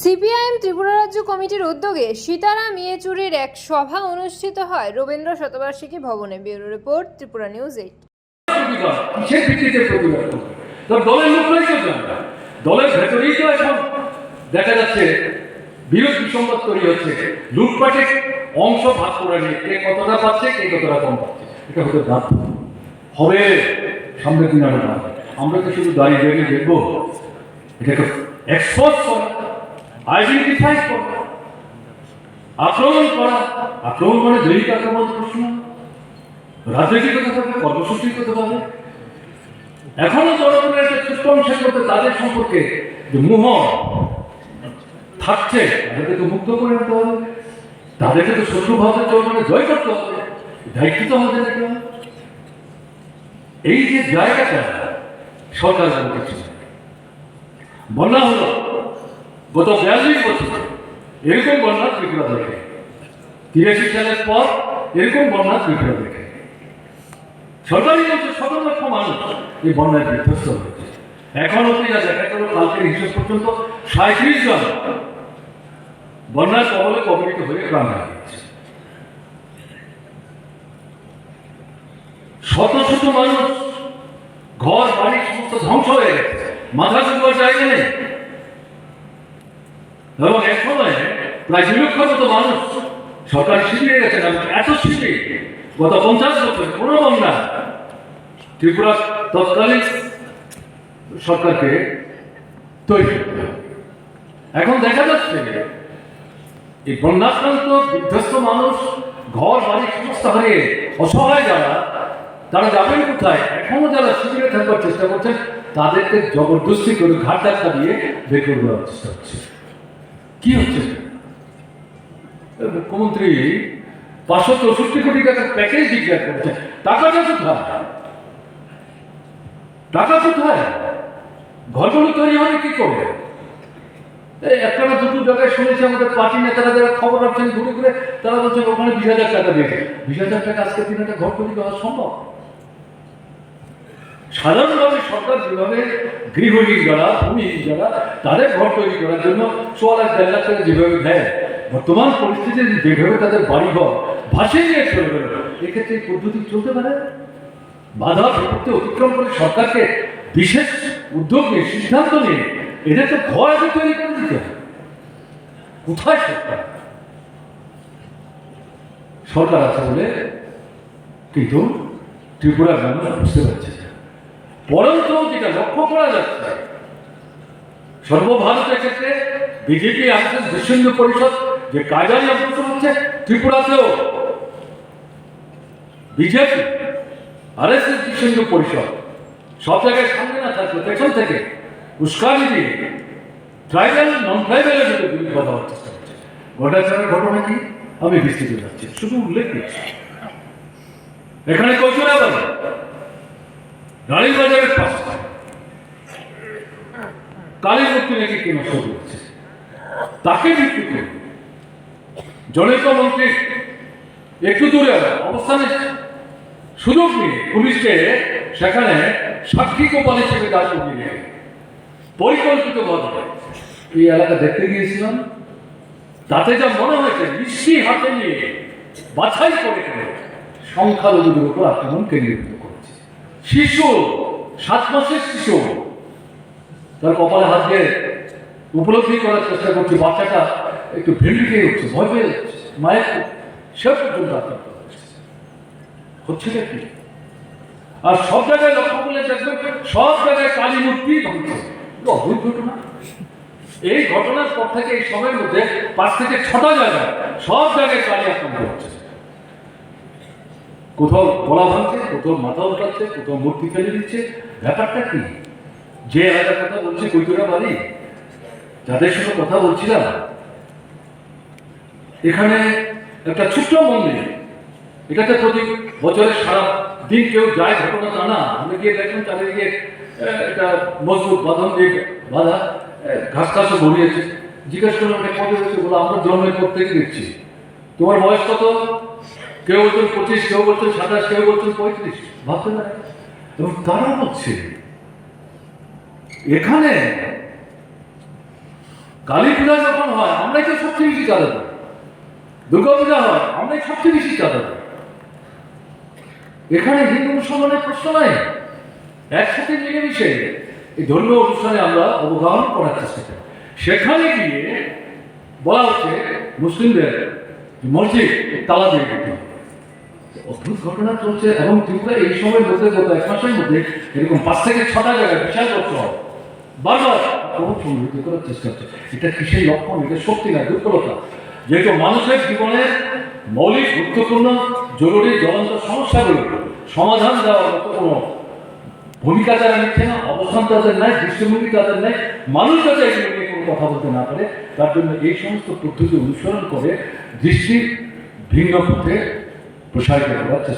CPIM Tripura রাজ্য কমিটির উদ্যোগে সীতারাম ইয়েচুরির এক সভা অনুষ্ঠিত হয় রবীন্দ্র শতবার্ষিকী ভবনে। Bureau report, Tripura news eight. দেখা যাচ্ছে বিরোধ তৈরি হচ্ছে। লুটপাটের অংশ ভাগ করে নিয়ে কে কতটা পাচ্ছে, কে কতটা কম পাচ্ছে, এটা হবে সামনে দিন না আমরা তো শুধু দাঁড়িয়ে দেখব। এটাকে এক্সপোজ করা আইডেন্টিফাই করা আক্রমণ করা, আক্রমণ মানে দৈনিক আক্রমণ, প্রশ্ন। রাজনৈতিক কথা থাকবে কর্মসূচির কথা পাবে এখনও জনগণের একটা ছোট্ট অংশের তাদের সম্পর্কে যে মোহ থাকছে, তাদেরকে তো মুক্ত করে আনতে হবে। তাদেরকে তো শত্রু ভাবে জনগণের জয় করতে হবে, দায়িত্ব তো আমাদের নিতে। এই যে জায়গাটা, সরকার কিছু বন্যা হলো গত বিয়াল্লিশ বছর এরকম বন্যা ত্রিপুরা দেখে। তিরাশি সালের পর এরকম বন্যা ত্রিপুরা দেখে। সরকারি বলছে সতেরো লক্ষ মানুষ এই বন্যায় বিধ্বস্ত হয়েছে। এখন অব্দি যা দেখা গেল, কালকের হিসেব পর্যন্ত সাঁত্রিশ জন বন্যার কবলে কবলিত হয়ে প্রাণ হারিয়েছে। শত শত মানুষ ঘর, বাড়ি সমস্ত ধ্বংস হয়ে গেছে। মাথা চুকবার জায়গা নেই। এবং এক সময় প্রায় লক্ষ মতো মানুষ সরকারি শিবিরে গেছেন এত শিবির গত পঞ্চাশ বছর কোনো বন্যা ত্রিপুরা তৎকালীন সরকারকে তৈরি এখন দেখা যাচ্ছে এই বন্যাক্রান্ত বিধ্বস্ত মানুষ, ঘর, বাড়ি, সমস্ত হারিয়ে অসহায় যারা, তারা যাবেন কোথায়? এখনও যারা শিবিরে থাকবার চেষ্টা করছেন, তাদেরকে জবরদস্তি করে ঘাট ধাক্কা দিয়ে বের করে দেওয়ার চেষ্টা হচ্ছে কি হচ্ছে? মুখ্যমন্ত্রী পাঁচশো চৌষট্টি কোটি টাকার প্যাকেজ ডিক্লেয়ার টাকাটা কোথায়? টাকা কোথায়? ঘরগুলো তৈরি হবে কি করবে? একটা দুটো জায়গায় শুনেছি আমাদের পার্টি নেতারা যারা খবর রাখছেন ঘুরে ঘুরে, তারা বলছেন ওখানে বিশ হাজার টাকা দিয়েছে। বিশ হাজার টাকা আজকে দিন একটা ঘর তৈরি করা সম্ভব? সাধারণভাবে সরকার যেভাবে গৃহহীন যারা, ভূমিহীন যারা, তাদের ঘর তৈরি করার জন্য লাখ দেড় লাখ টাকা যেভাবে দেয়, বর্তমান পরিস্থিতিতে যেভাবে তাদের বাড়িঘর ভাসিয়ে নিয়ে চলে গেল, এক্ষেত্রে এই পদ্ধতি চলতে পারে? বাধা বিপত্তি অতিক্রম করে সরকারকে বিশেষ উদ্যোগ নিয়ে, সিদ্ধান্ত নিয়ে এদের তো ঘর আগে তৈরি করে দিতে কোথায় সরকার? সরকার আছে বলে কিন্তু ত্রিপুরার মানুষ বুঝতে পারছে। বরঞ্চ যেটা লক্ষ্য করা যাচ্ছে সর্বভারতের ক্ষেত্রে বিজেপি আর্থিক বিশ্বহিন্দু পরিষদ, যে কাজারি অগ্রসর হচ্ছে ত্রিপুরাতেও। বিজেপি আর এস এস বিশ্বহিন্দু পরিষদ, সব জায়গায় সামনে না থাকলে, পেছন থেকে উস্কানি দিয়ে ট্রাইবাল নন ট্রাইবালের মধ্যে বিরোধী কথা হওয়ার চেষ্টা করছে। ঘটাচারের ঘটনা কি? আমি বিস্তৃত যাচ্ছি শুধু উল্লেখ করছি এখানে কচুরা গাড়ির বাজারের পাশে। কালী মূর্তি নাকি কেনা শুরু হচ্ছে তাকে ভিত্তি করে জনৈক মন্ত্রী, একটু দূরে অবস্থানে সুযোগ নিয়ে পুলিশকে সেখানে সাক্ষী গোপাল হিসেবে দাঁড় করিয়ে পরিকল্পিত ভাবে এই এলাকা দেখতে গিয়েছিলাম। তাতে যা মনে হয়েছে মিষ্টি হাতে নিয়ে বাছাই করে সংখ্যালঘুদের উপর আক্রমণ কেন্দ্রীভূত। শিশু, সাত মাসের শিশু। তার কপালে হাত দিয়ে উপলব্ধি করার চেষ্টা করছে, বাচ্চাটা একটু ভেন্ডি খেয়ে উঠছে, ভয় পেয়ে যাচ্ছে। মায়ের সে পর্যন্ত আক্রান্ত হচ্ছে কি? আর সব জায়গায় লক্ষ্য করলে দেখবেন সব জায়গায় কালী মূর্তি ভাঙছে অদ্ভুত ঘটনা? এই ঘটনার পর থেকে এই সময়ের মধ্যে পাঁচ থেকে ছটা জায়গায় সব জায়গায় কালী আক্রান্ত হচ্ছে। কোথাও গলা ভাঙছে, কোথাও মাথা উঠাচ্ছে কোথাও মূর্তি ফেলে দিচ্ছে। ব্যাপারটা কি? যে এলাকার কথা বলছি কৈতুরা বাড়ি, যাদের সঙ্গে কথা বলছিলাম, এখানে একটা ছোট্ট মন্দির, এটাতে প্রতি বছরের সারা দিন কেউ যায়, ঘটনা তা না আমি গিয়ে দেখলাম চারিদিকে একটা মজবুত বাঁধন দিয়ে বাধা ঘাস ঘাসও ভরিয়েছে জিজ্ঞেস করলাম কত হয়েছে বলে, আমরা জন্মের পর থেকে দেখছি। তোমার বয়স কত? কেউ বলছেন পঁচিশ, কেউ বলছেন সাতাশ, কেউ বলছেন পঁয়ত্রিশ। ভাবতে পারে এবং তারা হচ্ছে এখানে কালী পূজা যখন হয়, আমরাই তো সবচেয়ে বেশি চাঁদা দিই দুর্গা পূজা হয়, আমরাই সবচেয়ে বেশি চাঁদা এখানে হিন্দু মুসলমানের প্রশ্ন নাই। একসাথে মিলেমিশে এই ধর্মীয় অনুষ্ঠানে আমরা অবগাহন করার চেষ্টা করি। সেখানে গিয়ে বলা হচ্ছে, মুসলিমদের মসজিদ, তালা দিয়ে দিতে হবে। অদ্ভুত ঘটনা চলছে এবং ত্রিপুরা এই সময়ের মধ্যে গত এক মাসের মধ্যে এরকম পাঁচ থেকে ছটা জায়গায় বিশাল করতে হবে বারবার করার চেষ্টা হচ্ছে। এটা কিসের লক্ষণ? এটা শক্তি না, দুর্বলতা? যেহেতু মানুষের জীবনের মৌলিক গুরুত্বপূর্ণ, জরুরি, জ্বলন্ত সমস্যাগুলো সমাধান দেওয়ার মতো কোনো ভূমিকা তারা নিচ্ছে না, অবস্থান তাদের নাই, দৃষ্টিভঙ্গি তাদের নাই। মানুষ যাতে এগুলো নিয়ে কোনো কথা বলতে না পারে, তার জন্য এই সমস্ত পদ্ধতি অনুসরণ করে দৃষ্টি ভিন্ন পথে প্রসারিত করার চেষ্টা